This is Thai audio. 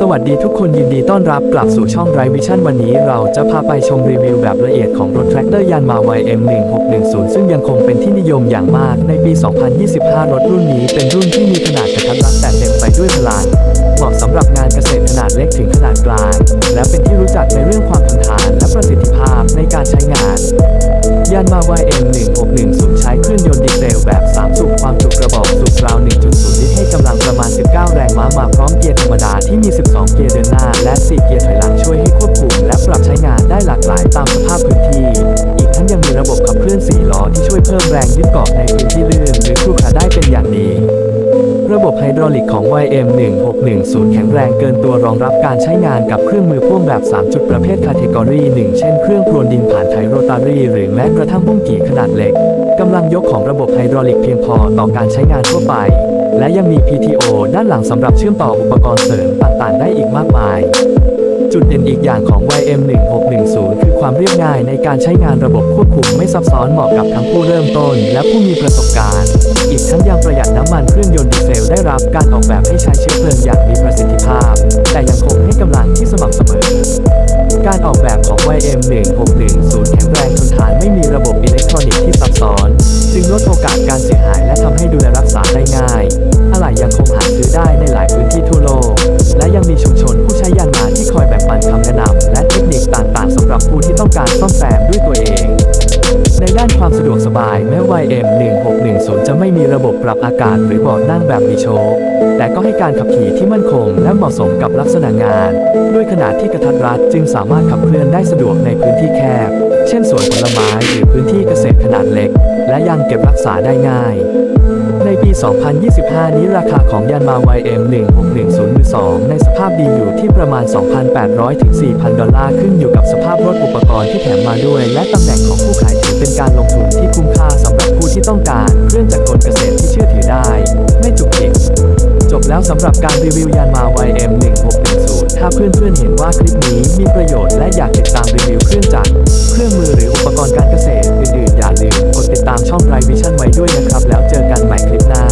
สวัสดีทุกคนยินดีต้อนรับกลับสู่ช่องไรวิชั่นวันนี้เราจะพาไปชมรีวิวแบบละเอียดของรถแทรกเตอร์ยานมา YM1610 ซึ่งยังคงเป็นที่นิยมอย่างมากในปี 2025 รถรุ่นนี้เป็นรุ่นที่มีขนาดกระทัดรัดแต่เต็มไปด้วยพลังเหมาะสำหรับงานเกษตรขนาดเล็กถึงขนาดกลาง และเป็นที่รู้จักในเรื่องความทนทานและประสิทธิภาพในการใช้งาน ยานมา YM1610 ใช้เครื่องยนต์ดีเซลแบบ3สูบความจุกระบอกสู ยร์เดินหน้า และ 4 เกียร์ถอยหลังช่วยให้ควบคุม และปรับใช้งานได้หลากหลายตามสภาพพื้นที่ อีกทั้งยังมีระบบขับเคลื่อน4ล้อที่ช่วยเพิ่มแรงยึดเกาะในพื้นที่ลื่นหรือครุขระได้เป็นอย่างดีระบบไฮดรอลิกของ YM1610 แข็งแรงเกินตัวรองรับการใช้งานกับเครื่องมือพ่วงแบบ 3 จุดประเภทคาเทกอรี1 เช่นเครื่องพรวนดินผ่านไถโรตารีหรือแม้กระทั่งบุ้งกี่ขนาดเล็ก กำลังยกของระบบไฮดรอลิกเพียงพอต่อการใช้งานทั่วไป และยังมี PTO ด้านหลังสำหรับเชื่อมต่ออุปกรณ์เสริมต่างๆ ได้อีกมากมาย จุดเด่นอีกอย่างของ YM1610 คือความเรียบง่ายในการใช้งานระบบควบคุมไม่ซับซ้อนเหมาะกับทั้งผู้เริ่มต้น และผู้มีประสบการณ์ อีกทั้งยังประหยัดน้ำมันเครื่องยนต์ดีเซลได้รับการออกแบบให้ใช้เชื้อเพลิงอย่างมีประสิทธิภาพ แต่ยังคงให้กำลังที่สม่ำเสมอ การออกแบบของ YM1610 แข็งแรงทนทานไม่มีระบบอิเล็กทรอนิกส์ที่ซับซ้อน จึงลดโอกาสการเสียหายและทำให้ดูแลรักษาได้ง่าย อะไหล่ยังคงหาซื้อได้ในหลายพื้นที่ทั่วโลก และยังมีชุมชนผู้ใช้ยานมาที่คอยแบ่งปันคำแนะนำและเทคนิคต่างๆสำหรับผู้ที่ต้องการซ่อมแซมด้วยตัวเอง ในด้านความสะดวกสบายแม้ YM1610 จะไม่มีระบบปรับอากาศหรือเบาะนั่งแบบมีโชคแต่ก็ให้การขับขี่ที่มั่นคงและเหมาะสมกับลักษณะงาน ด้วยขนาดที่กระทัดรัดจึงสามารถขับเคลื่อนได้สะดวกในพื้นที่แคบ เช่นสวนผลไม้หรือพื้นที่เกษตรขนาดเล็ก และยังเก็บรักษาได้ง่าย ปี 2025 นี้ราคาของยานมา YM 16102ในสภาพดีอยู่ที่ประมาณ 2,800 ถึง 4,000 ดอลลาร์ขึ้นอยู่กับสภาพรถอุปกรณ์ที่แถมมาด้วย และตำแหน่งของผู้ขายถือเป็นการลงทุนที่คุ้มค่าสำหรับผู้ที่ต้องการเครื่องจักรกลเกษตรที่เชื่อถือได้ ไม่จุกจิกจบแล้วสำหรับการรีวิวยานมา YM1610 ถ้าเพื่อนๆเห็นว่าคลิปนี้มีประโยชน์และอยากติดตามรีวิวเครื่องจักร ตามช่องไรวิชั่นไว้ด้วยนะครับ แล้วเจอกันใหม่คลิปหน้า